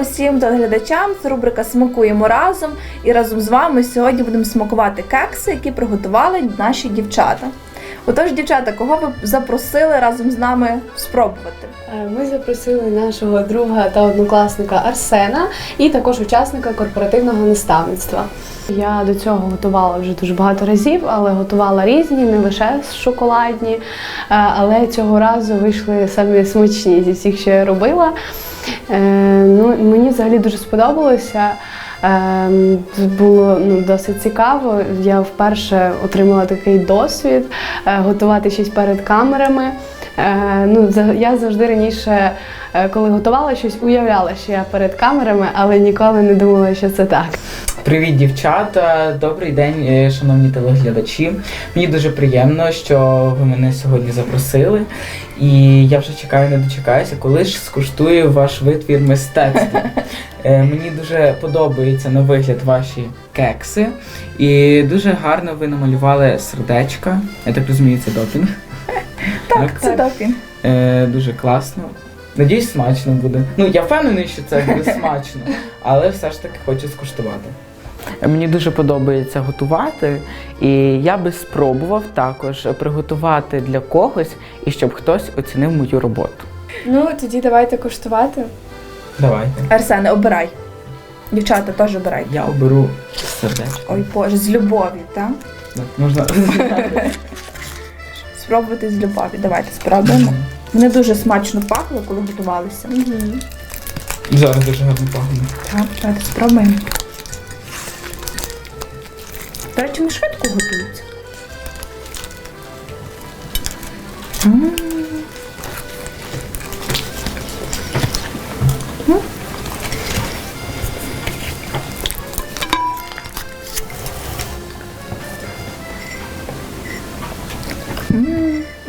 Усім телеглядачам. Це рубрика Смакуємо разом. І разом з вами сьогодні будемо смакувати кекси, які приготували наші дівчата. Отож, дівчата, кого ви запросили разом з нами спробувати? Е, Ми запросили нашого друга та однокласника Арсена і також учасника корпоративного наставництва. Я до цього готувала вже дуже багато разів, але готувала різні, не лише шоколадні. Е, Але цього разу вийшли самі смачні зі всіх, що я робила. Е, Ну, мені взагалі дуже сподобалося. Ем, Було ну, досить цікаво. Я вперше отримала такий досвід е, готувати щось перед камерами. Е, Ну, я завжди раніше, е, коли готувала щось, уявляла, що я перед камерами, але ніколи не думала, що це так. Привіт, дівчата! Добрий день, шановні телеглядачі. Мені дуже приємно, що ви мене сьогодні запросили. І я вже чекаю, не дочекаюся, коли ж скуштую ваш витвір мистецтва. Е, Мені дуже подобається на вигляд ваші кекси. І дуже гарно ви намалювали сердечка. Я так розумію, це допінг. Так, це допінг. Е, дуже класно. Надіюсь, смачно буде. Ну, я впевнений, що це буде смачно, але все ж таки хочу скуштувати. Мені дуже подобається готувати, і я би спробував також приготувати для когось і щоб хтось оцінив мою роботу. Ну, тоді давайте коштувати. Давайте. Арсене, обирай. Дівчата теж обирай. Я оберу сердечко. Ой Боже, з любов'ю, так? Так, Можна. Спробувати з любов'ю. Давайте спробуємо. Вони дуже смачно пахли, коли готувалися. І Зараз дуже гарно пахне. Так, давайте спробуємо. До речі, вони швидко готуються. М.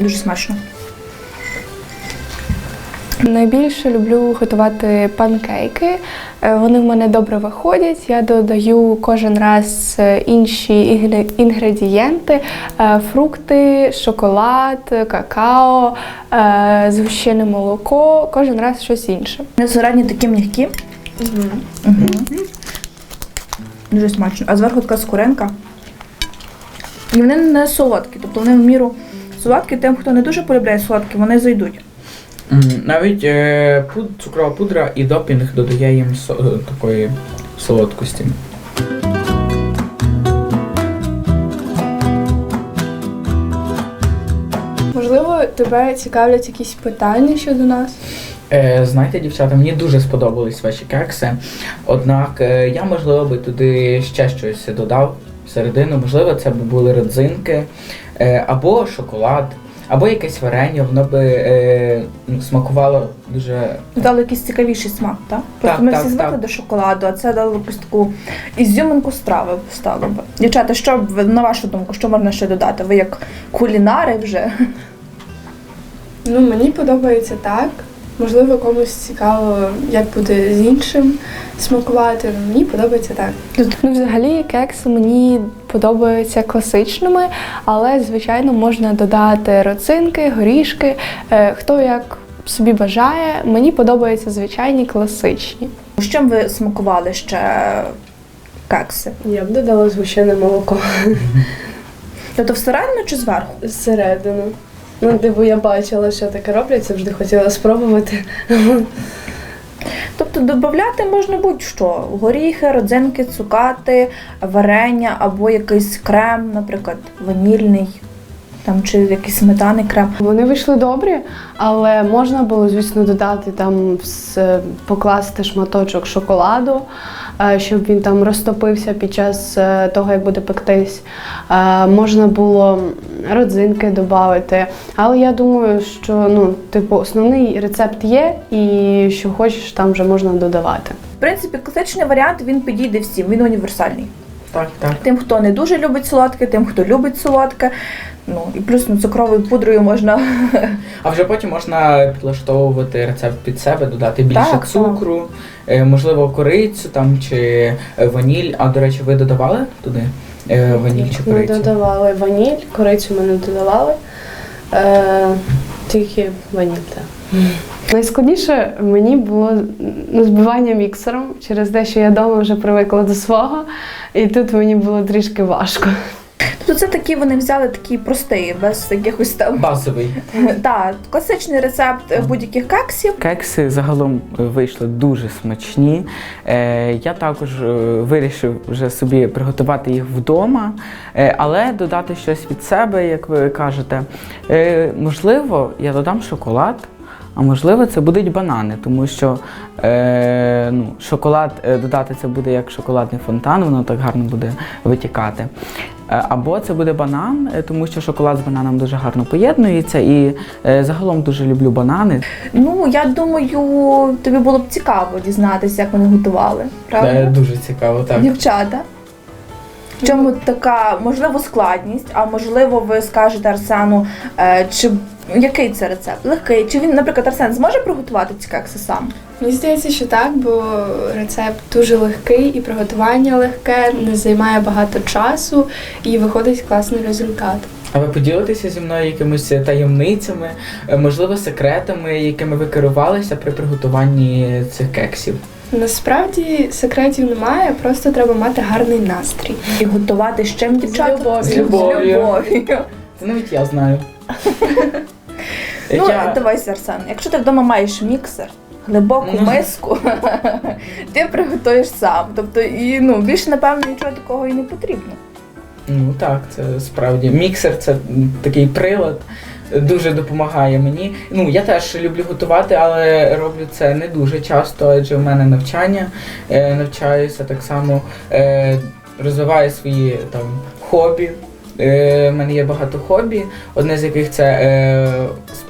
Дуже смачно. Найбільше люблю готувати панкейки. Е, Вони в мене добре виходять. Я додаю кожен раз е, інші інгредієнти: е, фрукти, шоколад, какао, е, згущене молоко, кожен раз щось інше. Вони всередині такі м'які. Мгм. Дуже смачно. А зверху така скоринка. І вони не солодкі, тобто вони в міру солодкі, тим, хто не дуже полюбляє солодкі, вони зайдуть. Навіть е, пуд, цукрова пудра і допінг додає їм со- е, такої солодкості. Можливо, тебе цікавлять якісь питання щодо нас? Е, знаєте, дівчата, мені дуже сподобались ваші кекси. Однак е, я, можливо, би туди ще щось додав всередину. Можливо, це б були родзинки, е, або шоколад, або якесь варення. Воно би е, смакувало дуже. Дали якийсь цікавіший смак, так? Просто Так, ми так, всі звикли так. до шоколаду, а це дало якусь таку ізюминку страви стало б. Дівчата, що б на вашу думку, що можна ще додати? Ви як кулінари вже? Ну, мені подобається так. Можливо, комусь цікаво, як буде з іншим смакувати. Мені подобається так. Ну, взагалі, кекси мені подобаються класичними, але, звичайно, можна додати родзинки, горішки, е, хто як собі бажає. Мені подобаються звичайні класичні. З чим ви смакували ще кекси? Я б додала згущене молоко Тобто всередину чи зверху? зсередину. Ну, типу, я бачила, що таке роблять, завжди хотіла спробувати. Тобто додати можна будь-що: горіхи, родзинки, цукати, варення або якийсь крем, наприклад, ванільний, там чи якийсь сметаний крем. Вони вийшли добрі, але можна було, звісно, додати там покласти шматочок шоколаду, щоб він там розтопився під час е, того, як буде пектись. Е, Можна було родзинки додати. Але я думаю, що ну, типу, основний рецепт є, і що хочеш, там вже можна додавати. В принципі, класичний варіант він підійде всім, він універсальний. Так, так. Тим, хто не дуже любить солодке, тим, хто любить солодке. Ну і плюс ну, цукровою пудрою можна А вже потім можна підлаштовувати рецепт під себе, додати більше Так, так. цукру, е, можливо, корицю там чи е, ваніль. А до речі, ви додавали туди е, ваніль чи Ми корицю? додавали ваніль, корицю ми не додавали, е, тільки ваніль. Так. Найскладніше мені було ну, збивання міксером через те, що я вдома вже привикла до свого, і тут мені було трішки важко. Тобто це такі вони взяли такий простий, без якихось там Базовий. та класичний рецепт будь-яких кексів. Кекси загалом е, вийшли дуже смачні. Е, я також е, вирішив вже собі приготувати їх вдома, е, але додати щось від себе, як ви кажете. Е, можливо, я додам шоколад. А можливо, це будуть банани, тому що е, ну, шоколад е, додати це буде як шоколадний фонтан, воно так гарно буде витікати. Е, Або це буде банан, е, тому що шоколад з бананом дуже гарно поєднується. І е, загалом дуже люблю банани. Ну я думаю, тобі було б цікаво дізнатися, як вони готували. Правда? Е, Дуже цікаво, так. Дівчата. В чому така можливо складність, а можливо, ви скажете Арсену, е, чи який це рецепт? Легкий? Чи він, наприклад, Арсен зможе приготувати ці кекси сам? Мені здається, що так, бо рецепт дуже легкий і приготування легке, не займає багато часу і виходить класний результат. А ви поділитеся зі мною якимись таємницями, е, можливо, секретами, якими ви керувалися при приготуванні цих кексів? Насправді секретів немає, просто треба мати гарний настрій. І готувати з чим дівчата? любов'ю. З любов'ю. З любов'ю. Це навіть я знаю. Ну, я... дивись, Арсен, якщо ти вдома маєш міксер, глибоку миску, ти приготуєш сам. Тобто, і ну більше напевно нічого такого і не потрібно. Ну так, це справді. Міксер це м, такий прилад. е, Дуже допомагає мені. Ну, я теж люблю готувати, але роблю це не дуже часто, адже в мене навчання. Е, навчаюся так само, е, розвиваю свої там хобі. Е, в мене є багато хобі, одне з яких це е,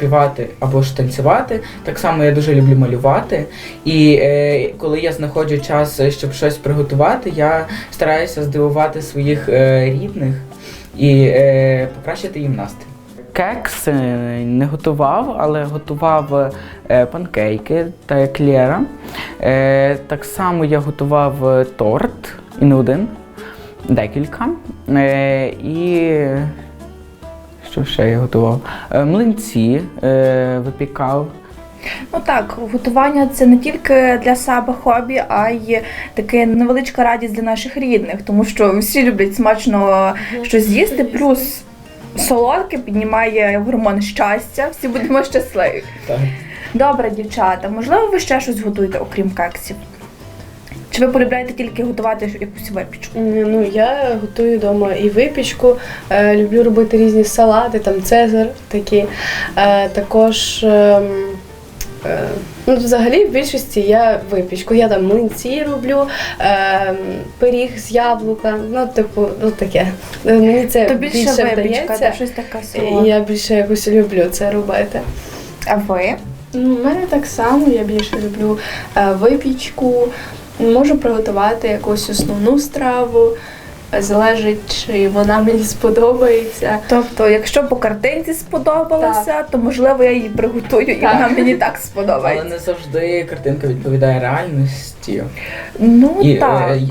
співати або ж танцювати. Так само я дуже люблю малювати. І е, коли я знаходжу час, щоб щось приготувати, я стараюся здивувати своїх е, рідних і е, покращити їм настрій. Кекс е, не готував, але готував е, панкейки та еклера. Е, так само я готував торт і не один, декілька. І що ще я готував? Е, млинці е, випікав. Ну так, готування це не тільки для себе хобі, а й таке невеличка радість для наших рідних, тому що всі люблять смачно щось їсти, плюс солодке піднімає гормон щастя, всі будемо щасливі. Так. Добре, дівчата, можливо, ви ще щось готуєте, окрім кексів? Чи ви полюбляєте тільки готувати якусь випічку? Ну, я готую вдома і випічку, е, люблю робити різні салати, там цезар такі. Е, також. ем, е, Ну, взагалі, в більшості я випічку. Я там млинці роблю, ем, пиріг з яблука. Ну, типу, ну таке. Мені це То більше, більше випічка, вдається. щось таке солодке. я більше якось люблю це робити. А ви? Ну, у мене так само, я більше люблю е, випічку, можу приготувати якусь основну страву, залежить, чи вона мені сподобається. Тобто, якщо по картинці сподобалося, то можливо я її приготую, і Так. вона мені так сподобається. Але не завжди картинка відповідає реальності. Ну І так. е,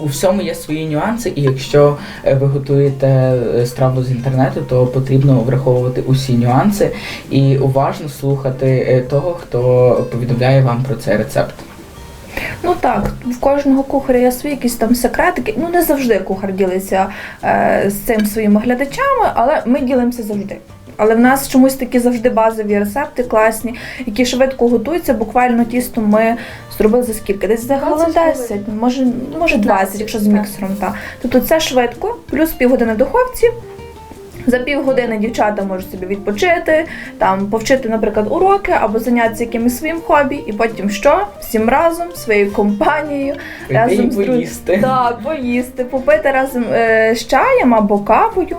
у всьому є свої нюанси, і якщо е, ви готуєте е, страву з інтернету, то потрібно враховувати усі нюанси і уважно слухати того, хто повідомляє вам про цей рецепт. Ну так, в кожного кухаря є свої якісь там секретики. Ну не завжди кухар ділиться е, з цим своїми глядачами, але ми ділимося завжди. Але в нас чомусь такі завжди базові рецепти класні, які швидко готуються. Буквально тісто ми зробили за скільки? Десь за хвилин хвилин. 10, може, може 20, якщо з міксером. Так. Тобто це швидко, плюс півгодини в духовці. За півгодини дівчата можуть собі відпочити, там повчити, наприклад, уроки або зайнятися якимось своїм хобі, і потім що? Всім разом, своєю компанією, з друз- поїсти. Так, поїсти, попити разом е, з чаєм або кавою.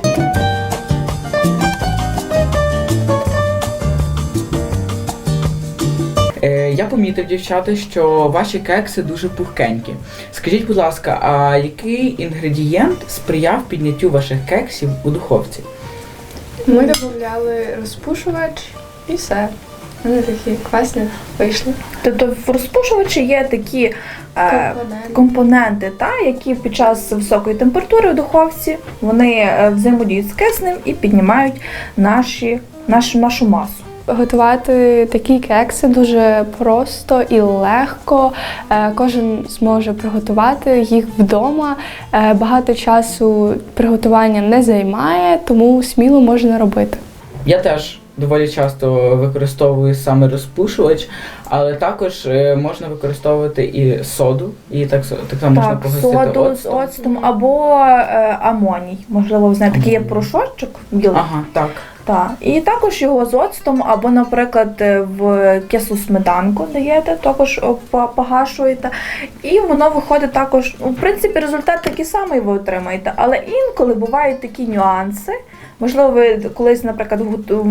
Е, я помітив, дівчата, що ваші кекси дуже пухкенькі. Скажіть, будь ласка, а який інгредієнт сприяв підняттю ваших кексів у духовці? Ми додавали розпушувач і все. Вони такі класні вийшли. Тобто в розпушувачі є такі е, Компоненти. компоненти, та, які під час високої температури в духовці вони е, взаємодіють з киснем і піднімають наші, нашу, нашу масу. Готувати такі кекси дуже просто і легко. Е, Кожен зможе приготувати їх вдома. Е, Багато часу приготування не займає, тому сміло можна робити. Я теж доволі часто використовую саме розпушувач, але також е, можна використовувати і соду, і так, так само можна Так, погасити соду з оцтом. оцтом або е, амоній. Можливо, ви знаєте, такий є порошочок білий. Ага, так. Так. І також його з оцтом, або, наприклад, е, в кису сметанку даєте, також о, погашуєте. І воно виходить також, ну, в принципі, результат такий самий ви отримаєте. Але інколи бувають такі нюанси. Можливо, ви колись, наприклад,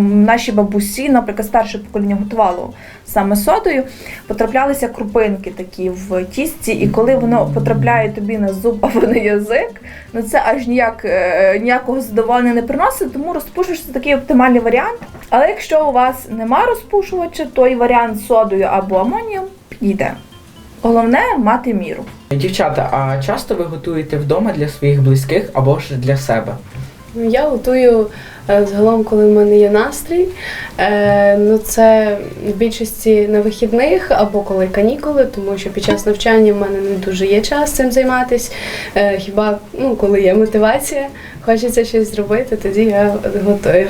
наші бабусі, наприклад, старше покоління готувало саме содою, потраплялися крупинки такі в тісті, і коли воно потрапляє тобі на зуб або на язик, ну це аж ніяк е, ніякого задоволення не приносить, тому розпушувач це такий оптимальний варіант. Але якщо у вас нема розпушувача, то і варіант содою або амонієм підійде. Головне мати міру. Дівчата, а часто ви готуєте вдома для своїх близьких або ж для себе? Я готую е, загалом, коли в мене є настрій. Е, ну це в більшості на вихідних або коли канікули, тому що під час навчання в мене не дуже є час цим займатися. Е, хіба ну, коли є мотивація, хочеться щось зробити, тоді я готую.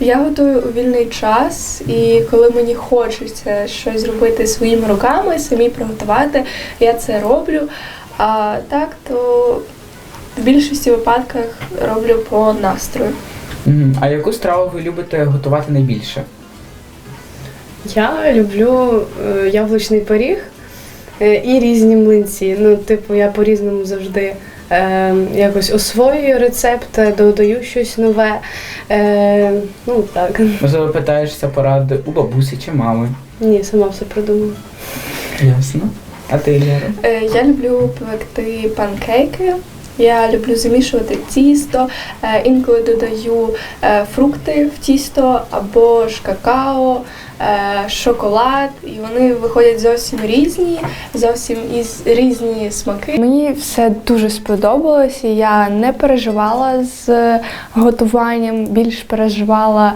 Я готую у вільний час, і коли мені хочеться щось зробити своїми руками, самі приготувати, я це роблю. А так, то в більшості випадках роблю по настрою. Мгм. А яку страву ви любите готувати найбільше? Я люблю е, яблучний пиріг е, і різні млинці. Ну, типу, я по-різному завжди е, якось освоюю рецепт, е, додаю щось нове. Е, ну так. Можливо, питаєшся поради у бабусі чи мами? Ні, сама все придумала. Ясно. А ти, Лера? Е, Я люблю пекти панкейки. Я люблю замішувати тісто, е, інколи додаю е, фрукти в тісто або ж какао, е, шоколад, і вони виходять зовсім різні, зовсім із різні смаки. Мені все дуже сподобалось, я не переживала з готуванням, більш переживала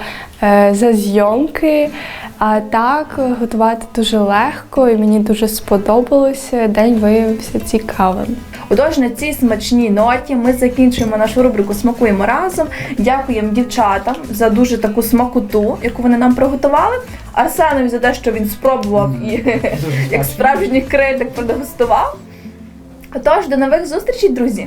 за зйомки. А так готувати дуже легко, і мені дуже сподобалося. День виявився цікавим. Отож, на цій смачній ноті ми закінчуємо нашу рубрику Смакуємо разом. Дякуємо дівчатам за дуже таку смакоту, яку вони нам приготували. Арсенові за те, що він спробував і як справжній критик продегустував. Отож, до нових зустрічей, друзі!